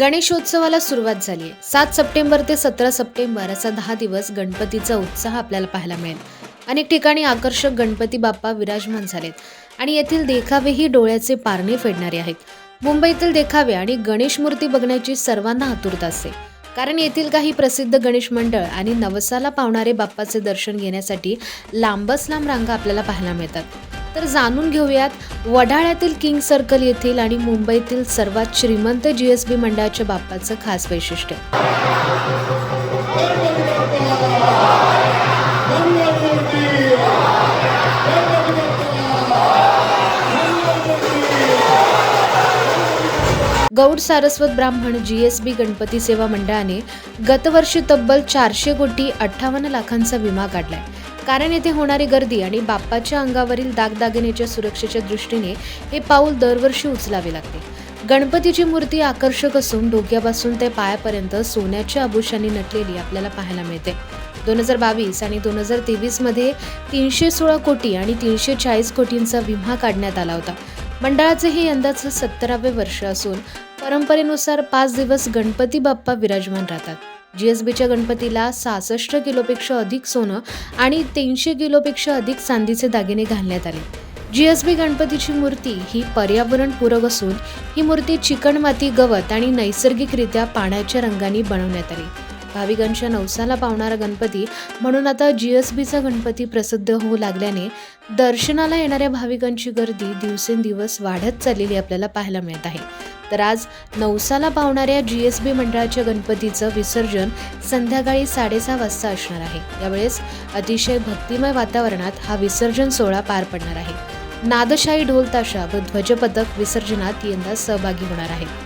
गणेशोत्सवाला सुरुवात झाली आहे सात सप्टेंबर ते सतरा सप्टेंबर असा दहा दिवस गणपतीचा उत्साह आपल्याला पाहायला मिळेल. अनेक ठिकाणी आकर्षक गणपती बाप्पा विराजमान झालेत आणि येथील देखावेही डोळ्याचे पारणे फेडणारे आहेत. मुंबईतील देखावे आणि गणेश मूर्ती बघण्याची सर्वांना आतुरता असते. कारण येथील काही प्रसिद्ध गणेश मंडळ आणि नवसाला पावणारे बाप्पाचे दर्शन घेण्यासाठी लांबच लांब रांगा आपल्याला पाहायला मिळतात. तर जाणून घेऊयात वडाळ्यातील किंग सर्कल येथील आणि मुंबईतील सर्वात श्रीमंत जी एस बी मंडळाच्या बाप्पाचं खास वैशिष्ट्य. गौड सारस्वत ब्राह्मण जी एस बी गणपती सेवा मंडळाने गतवर्षी तब्बल चारशे कोटी अठ्ठावन्न लाखांचा विमा काढलाय. कारण येथे होणारी गर्दी आणि बाप्पाच्या अंगावरील दागदागिन्याच्या सुरक्षेच्या दृष्टीने हे पाऊल दरवर्षी उचलावे लागते. गणपतीची मूर्ती आकर्षक असून डोक्यापासून ते पायापर्यंत सोन्याच्या आभूषांनी नटलेली आपल्याला पाहायला मिळते. दोन हजार बावीस आणि दोन हजार तेवीसमध्ये तीनशे सोळा कोटी आणि तीनशे चाळीस कोटींचा विमा काढण्यात आला होता. मंडळाचे हे यंदाचं सत्तरावे वर्ष असून परंपरेनुसार पाच दिवस गणपती बाप्पा विराजमान राहतात. जी एस बीच्या गणपतीला सहासष्ट किलोपेक्षा अधिक सोनं आणि तीनशे किलोपेक्षा अधिक चांदीचे दागिने घालण्यात आले. जी एस बी गणपतीची मूर्ती ही पर्यावरणपूरक असून ही मूर्ती चिकणमाती गवत आणि नैसर्गिकरित्या पाण्याच्या रंगांनी बनवण्यात आली. भाविकांच्या नवसाला पावणारा गणपती म्हणून आता जी एस बीचा गणपती प्रसिद्ध होऊ लागल्याने दर्शनाला येणाऱ्या भाविकांची गर्दी दिवसेंदिवस वाढत चाललेली आपल्याला पाहायला मिळत आहे. तर आज नवसाला पावणाऱ्या जी एस बी मंडळाच्या गणपतीचं विसर्जन संध्याकाळी साडेसहा वाजता असणार आहे. यावेळेस अतिशय भक्तिमय वातावरणात हा विसर्जन सोहळा पार पडणार आहे. नादशाही ढोल ताशा व ध्वजपथक विसर्जनात यंदा सहभागी होणार आहेत